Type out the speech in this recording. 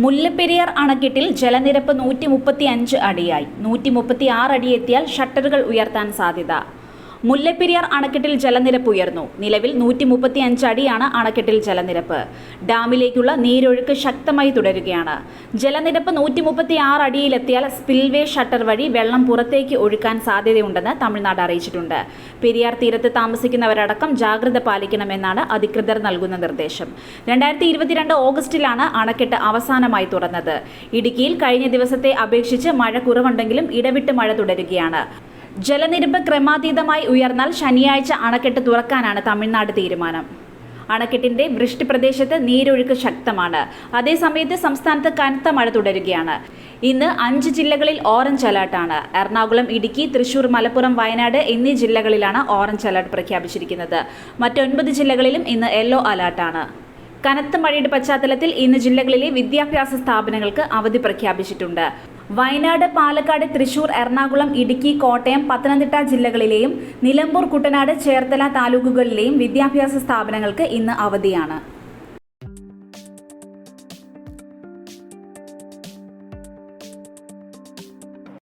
മുല്ലപ്പെരിയാർ അണക്കെട്ടിൽ ജലനിരപ്പ് നൂറ്റി മുപ്പത്തി അഞ്ച് അടിയായി. നൂറ്റി മുപ്പത്തി ആറ് അടിയെത്തിയാൽ ഷട്ടറുകൾ ഉയർത്താൻ സാധ്യത. മുല്ലപ്പെരിയാർ അണക്കെട്ടിൽ ജലനിരപ്പ് ഉയർന്നു. നിലവിൽ നൂറ്റി മുപ്പത്തി അഞ്ച് അടിയാണ് അണക്കെട്ടിൽ ജലനിരപ്പ്. ഡാമിലേക്കുള്ള നീരൊഴുക്ക് ശക്തമായി തുടരുകയാണ്. ജലനിരപ്പ് നൂറ്റി മുപ്പത്തി ആറ് അടിയിലെത്തിയാൽ സ്പിൽവേ ഷട്ടർ വഴി വെള്ളം പുറത്തേക്ക് ഒഴുക്കാൻ സാധ്യതയുണ്ടെന്ന് തമിഴ്നാട് അറിയിച്ചിട്ടുണ്ട്. പെരിയാർ തീരത്ത് താമസിക്കുന്നവരടക്കം ജാഗ്രത പാലിക്കണമെന്നാണ് അധികൃതർ നൽകുന്ന നിർദ്ദേശം. രണ്ടായിരത്തി ഇരുപത്തിരണ്ട് ഓഗസ്റ്റിലാണ് അണക്കെട്ട് അവസാനമായി തുറന്നത്. ഇടുക്കിയിൽ കഴിഞ്ഞ ദിവസത്തെ അപേക്ഷിച്ച് മഴ കുറവുണ്ടെങ്കിലും ഇടവിട്ട് മഴ തുടരുകയാണ്. ജലനിരപ്പ് ക്രമാതീതമായി ഉയർന്നാൽ ശനിയാഴ്ച അണക്കെട്ട് തുറക്കാനാണ് തമിഴ്നാട് തീരുമാനം. അണക്കെട്ടിന്റെ വൃഷ്ടി പ്രദേശത്ത് നീരൊഴുക്ക് ശക്തമാണ്. അതേസമയത്ത് സംസ്ഥാനത്ത് കനത്ത മഴ തുടരുകയാണ്. ഇന്ന് അഞ്ച് ജില്ലകളിൽ ഓറഞ്ച് അലർട്ടാണ്. എറണാകുളം ഇടുക്കി തൃശൂർ മലപ്പുറം വയനാട് എന്നീ ജില്ലകളിലാണ് ഓറഞ്ച് അലർട്ട് പ്രഖ്യാപിച്ചിരിക്കുന്നത്. മറ്റൊൻപത് ജില്ലകളിലും ഇന്ന് യെല്ലോ അലർട്ടാണ്. കനത്ത മഴയുടെ പശ്ചാത്തലത്തിൽ ഇന്ന് ജില്ലകളിലെ വിദ്യാഭ്യാസ സ്ഥാപനങ്ങൾക്ക് അവധി പ്രഖ്യാപിച്ചിട്ടുണ്ട്. വയനാട് പാലക്കാട് തൃശൂർ എറണാകുളം ഇടുക്കി കോട്ടയം പത്തനംതിട്ട ജില്ലകളിലെയും നിലമ്പൂർ കുട്ടനാട് ചേർത്തല താലൂക്കുകളിലെയും വിദ്യാഭ്യാസ സ്ഥാപനങ്ങൾക്ക് ഇന്ന് അവധിയാണ്.